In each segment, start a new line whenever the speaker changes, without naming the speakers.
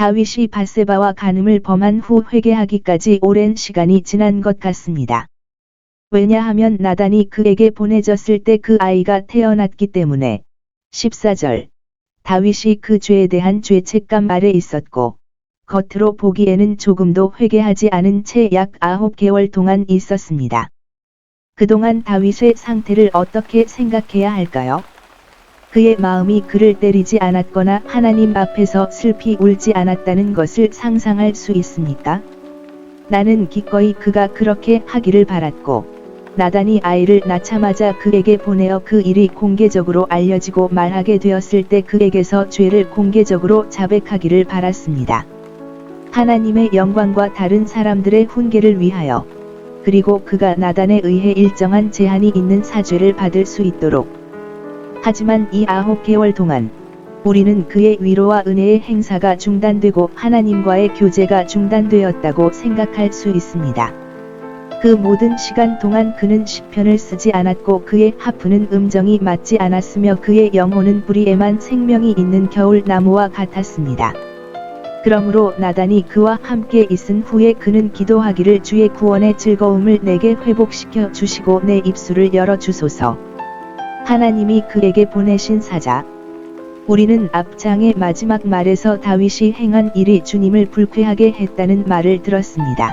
다윗이 바세바와 간음을 범한 후 회개하기까지 오랜 시간이 지난 것 같습니다. 왜냐하면 나단이 그에게 보내졌을 때 그 아이가 태어났기 때문에 14절 다윗이 그 죄에 대한 죄책감 아래 있었고 겉으로 보기에는 조금도 회개하지 않은 채 약 9개월 동안 있었습니다. 그동안 다윗의 상태를 어떻게 생각해야 할까요? 그의 마음이 그를 때리지 않았거나 하나님 앞에서 슬피 울지 않았다는 것을 상상할 수 있습니까? 나는 기꺼이 그가 그렇게 하기를 바랐고, 나단이 아이를 낳자마자 그에게 보내어 그 일이 공개적으로 알려지고 말하게 되었을 때 그에게서 죄를 공개적으로 자백하기를 바랐습니다. 하나님의 영광과 다른 사람들의 훈계를 위하여, 그리고 그가 나단에 의해 일정한 제한이 있는 사죄를 받을 수 있도록, 하지만 이 아홉 개월 동안 우리는 그의 위로와 은혜의 행사가 중단되고 하나님과의 교제가 중단되었다고 생각할 수 있습니다. 그 모든 시간 동안 그는 시편을 쓰지 않았고 그의 하프는 음정이 맞지 않았으며 그의 영혼은 뿌리에만 생명이 있는 겨울 나무와 같았습니다. 그러므로 나단이 그와 함께 있은 후에 그는 기도하기를 주의 구원의 즐거움을 내게 회복시켜 주시고 내 입술을 열어 주소서. 하나님이 그에게 보내신 사자. 우리는 앞장의 마지막 말에서 다윗이 행한 일이 주님을 불쾌하게 했다는 말을 들었습니다.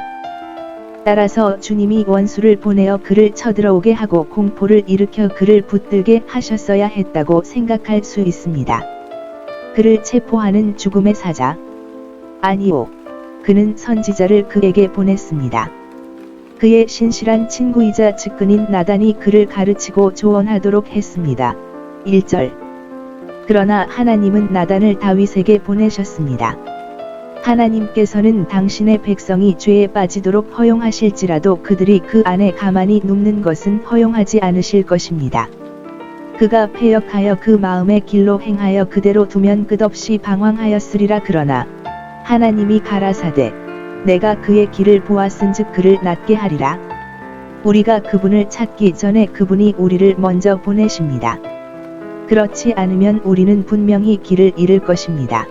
따라서 주님이 원수를 보내어 그를 쳐들어오게 하고 공포를 일으켜 그를 붙들게 하셨어야 했다고 생각할 수 있습니다. 그를 체포하는 죽음의 사자. 아니오. 그는 선지자를 그에게 보냈습니다. 그의 신실한 친구이자 측근인 나단이 그를 가르치고 조언하도록 했습니다. 1절. 그러나 하나님은 나단을 다윗에게 보내셨습니다. 하나님께서는 당신의 백성이 죄에 빠지도록 허용하실지라도 그들이 그 안에 가만히 눕는 것은 허용하지 않으실 것입니다. 그가 패역하여 그 마음의 길로 행하여 그대로 두면 끝없이 방황하였으리라 그러나 하나님이 가라사대 내가 그의 길을 보았은즉 그를 낫게 하리라. 우리가 그분을 찾기 전에 그분이 우리를 먼저 보내십니다. 그렇지 않으면 우리는 분명히 길을 잃을 것입니다.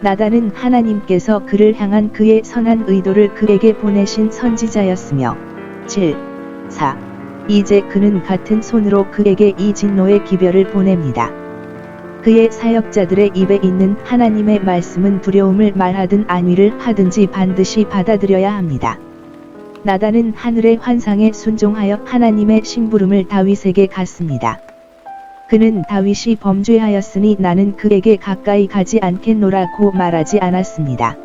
나단은 하나님께서 그를 향한 그의 선한 의도를 그에게 보내신 선지자였으며 7. 4. 이제 그는 같은 손으로 그에게 이 진노의 기별을 보냅니다. 그의 사역자들의 입에 있는 하나님의 말씀은 두려움을 말하든 안위를 하든지 반드시 받아들여야 합니다. 나단은 하늘의 환상에 순종하여 하나님의 심부름을 다윗에게 갔습니다. 그는 다윗이 범죄하였으니 나는 그에게 가까이 가지 않겠노라고 말하지 않았습니다.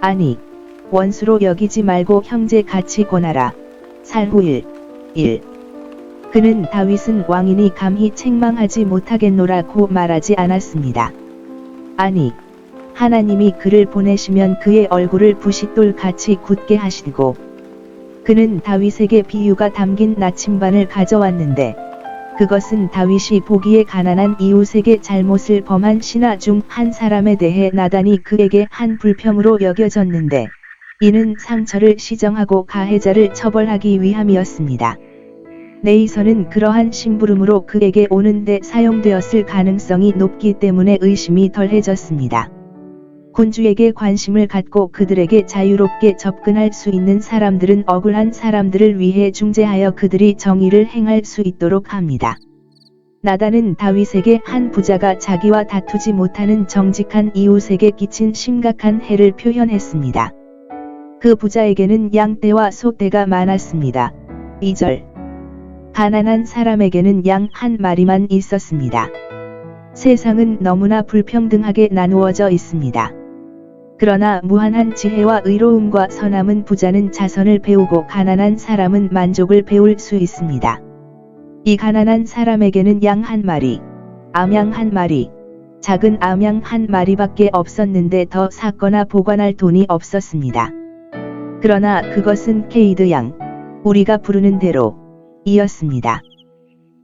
아니, 원수로 여기지 말고 형제 같이 권하라. 살후 1. 1. 그는 다윗은 왕이니 감히 책망하지 못하겠노라고 말하지 않았습니다. 아니, 하나님이 그를 보내시면 그의 얼굴을 부싯돌 같이 굳게 하시고, 그는 다윗에게 비유가 담긴 나침반을 가져왔는데, 그것은 다윗이 보기에 가난한 이웃에게 잘못을 범한 신하 중 한 사람에 대해 나단이 그에게 한 불평으로 여겨졌는데, 이는 상처를 시정하고 가해자를 처벌하기 위함이었습니다. 네이선은 그러한 심부름으로 그에게 오는데 사용되었을 가능성이 높기 때문에 의심이 덜해졌습니다. 군주에게 관심을 갖고 그들에게 자유롭게 접근할 수 있는 사람들은 억울한 사람들을 위해 중재하여 그들이 정의를 행할 수 있도록 합니다. 나단은 다윗에게 한 부자가 자기와 다투지 못하는 정직한 이웃에게 끼친 심각한 해를 표현했습니다. 그 부자에게는 양떼와 소떼가 많았습니다. 2절 가난한 사람에게는 양 한 마리만 있었습니다. 세상은 너무나 불평등하게 나누어져 있습니다. 그러나 무한한 지혜와 의로움과 선함은 부자는 자선을 배우고 가난한 사람은 만족을 배울 수 있습니다. 이 가난한 사람에게는 양 한 마리, 암양 한 마리, 작은 암양 한 마리밖에 없었는데 더 샀거나 보관할 돈이 없었습니다. 그러나 그것은 케이드 양, 우리가 부르는 대로, 이었습니다.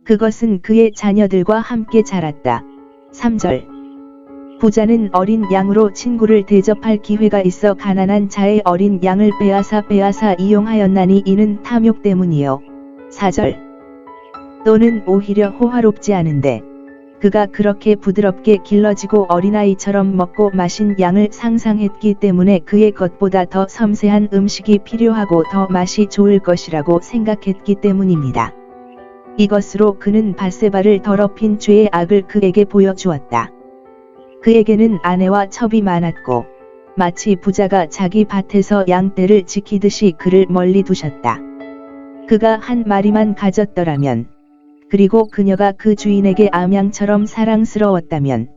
그것은 그의 자녀들과 함께 자랐다. 3절 부자는 어린 양으로 친구를 대접할 기회가 있어 가난한 자의 어린 양을 빼앗아 빼앗아 이용하였나니 이는 탐욕 때문이요. 4절 또는 오히려 호화롭지 않은데 그가 그렇게 부드럽게 길러지고 어린아이처럼 먹고 마신 양을 상상했기 때문에 그의 것보다 더 섬세한 음식이 필요하고 더 맛이 좋을 것이라고 생각했기 때문입니다. 이것으로 그는 바세바를 더럽힌 죄의 악을 그에게 보여주었다. 그에게는 아내와 첩이 많았고 마치 부자가 자기 밭에서 양떼를 지키듯이 그를 멀리 두셨다. 그가 한 마리만 가졌더라면 그리고 그녀가 그 주인에게 암양처럼 사랑스러웠다면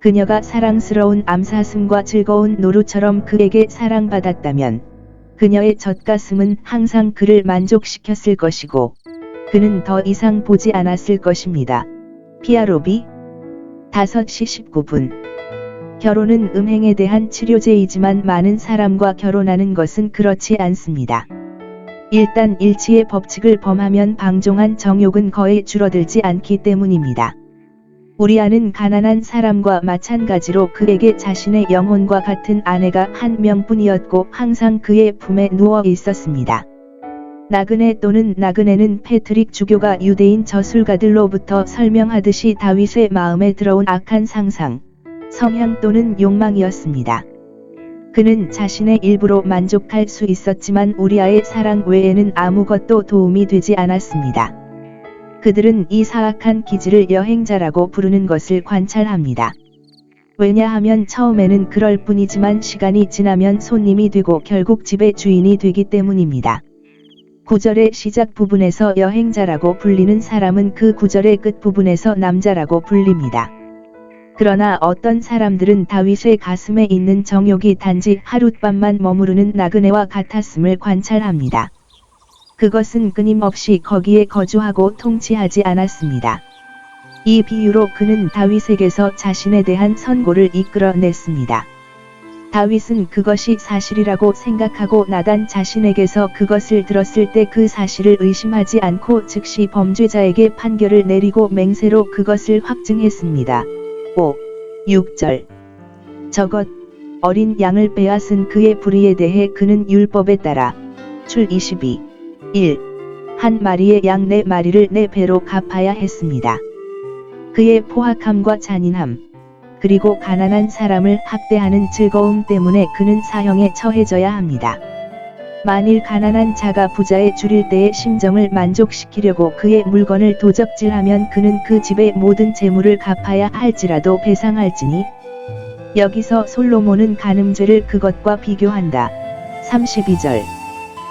그녀가 사랑스러운 암사슴과 즐거운 노루처럼 그에게 사랑받았다면 그녀의 젖가슴은 항상 그를 만족시켰을 것이고 그는 더 이상 보지 않았을 것입니다. 피아로비 5시 19분 결혼은 음행에 대한 치료제이지만 많은 사람과 결혼하는 것은 그렇지 않습니다. 일단 일치의 법칙을 범하면 방종한 정욕은 거의 줄어들지 않기 때문입니다. 우리아는 가난한 사람과 마찬가지로 그에게 자신의 영혼과 같은 아내가 한 명뿐이었고 항상 그의 품에 누워 있었습니다. 나그네 또는 나그네는 패트릭 주교가 유대인 저술가들로부터 설명하듯이 다윗의 마음에 들어온 악한 상상, 성향 또는 욕망이었습니다. 그는 자신의 일부로 만족할 수 있었지만 우리아의 사랑 외에는 아무것도 도움이 되지 않았습니다. 그들은 이 사악한 기질을 여행자라고 부르는 것을 관찰합니다. 왜냐하면 처음에는 그럴 뿐이지만 시간이 지나면 손님이 되고 결국 집의 주인이 되기 때문입니다. 구절의 시작 부분에서 여행자라고 불리는 사람은 그 구절의 끝 부분에서 남자라고 불립니다. 그러나 어떤 사람들은 다윗의 가슴에 있는 정욕이 단지 하룻밤만 머무르는 나그네와 같았음을 관찰합니다. 그것은 끊임없이 거기에 거주하고 통치하지 않았습니다. 이 비유로 그는 다윗에게서 자신에 대한 선고를 이끌어냈습니다. 다윗은 그것이 사실이라고 생각하고 나단 자신에게서 그것을 들었을 때 그 사실을 의심하지 않고 즉시 범죄자에게 판결을 내리고 맹세로 그것을 확증했습니다. 5. 6절 저것 어린 양을 빼앗은 그의 불의에 대해 그는 율법에 따라 출 22. 1. 한 마리의 양 네 마리를 네 배로 갚아야 했습니다. 그의 포악함과 잔인함, 그리고 가난한 사람을 학대하는 즐거움 때문에 그는 사형에 처해져야 합니다. 만일 가난한 자가 부자의 줄일 때의 심정을 만족시키려고 그의 물건을 도적질하면 그는 그 집의 모든 재물을 갚아야 할지라도 배상할지니 여기서 솔로몬은 간음죄를 그것과 비교한다. 32절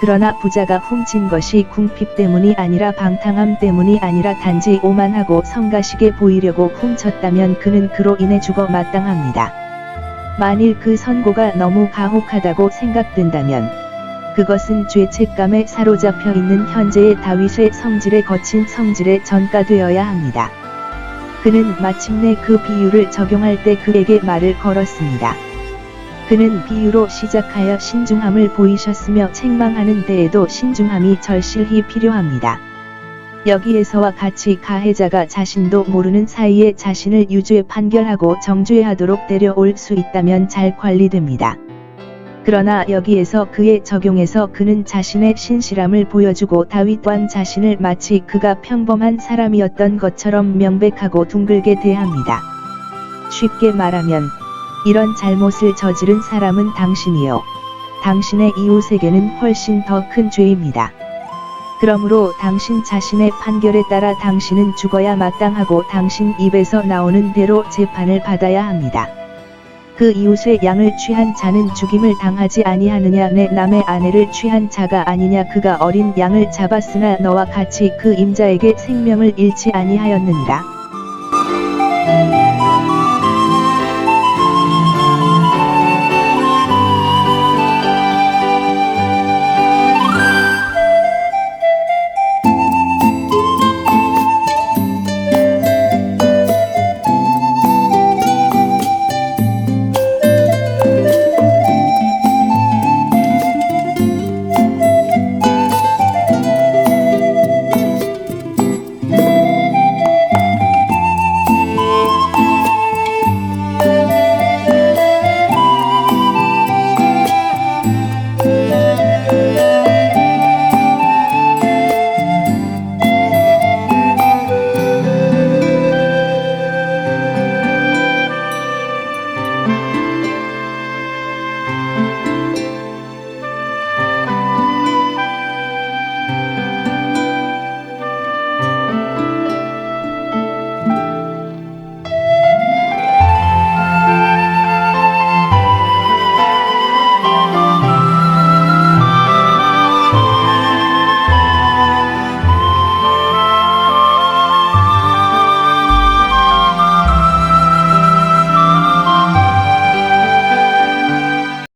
그러나 부자가 훔친 것이 궁핍 때문이 아니라 방탕함 때문이 아니라 단지 오만하고 성가시게 보이려고 훔쳤다면 그는 그로 인해 죽어 마땅합니다. 만일 그 선고가 너무 가혹하다고 생각된다면 그것은 죄책감에 사로잡혀 있는 현재의 다윗의 성질에 거친 성질에 전가되어야 합니다. 그는 마침내 그 비유를 적용할 때 그에게 말을 걸었습니다. 그는 비유로 시작하여 신중함을 보이셨으며 책망하는 데에도 신중함이 절실히 필요합니다. 여기에서와 같이 가해자가 자신도 모르는 사이에 자신을 유죄 판결하고 정죄하도록 데려올 수 있다면 잘 관리됩니다. 그러나 여기에서 그의 적용에서 그는 자신의 신실함을 보여주고 다윗 왕 자신을 마치 그가 평범한 사람이었던 것처럼 명백하고 둥글게 대합니다. 쉽게 말하면 이런 잘못을 저지른 사람은 당신이요. 당신의 이웃에게는 훨씬 더 큰 죄입니다. 그러므로 당신 자신의 판결에 따라 당신은 죽어야 마땅하고 당신 입에서 나오는 대로 재판을 받아야 합니다. 그 이웃의 양을 취한 자는 죽임을 당하지 아니하느냐 내 남의 아내를 취한 자가 아니냐 그가 어린 양을 잡았으나 너와 같이 그 임자에게 생명을 잃지 아니하였느니라.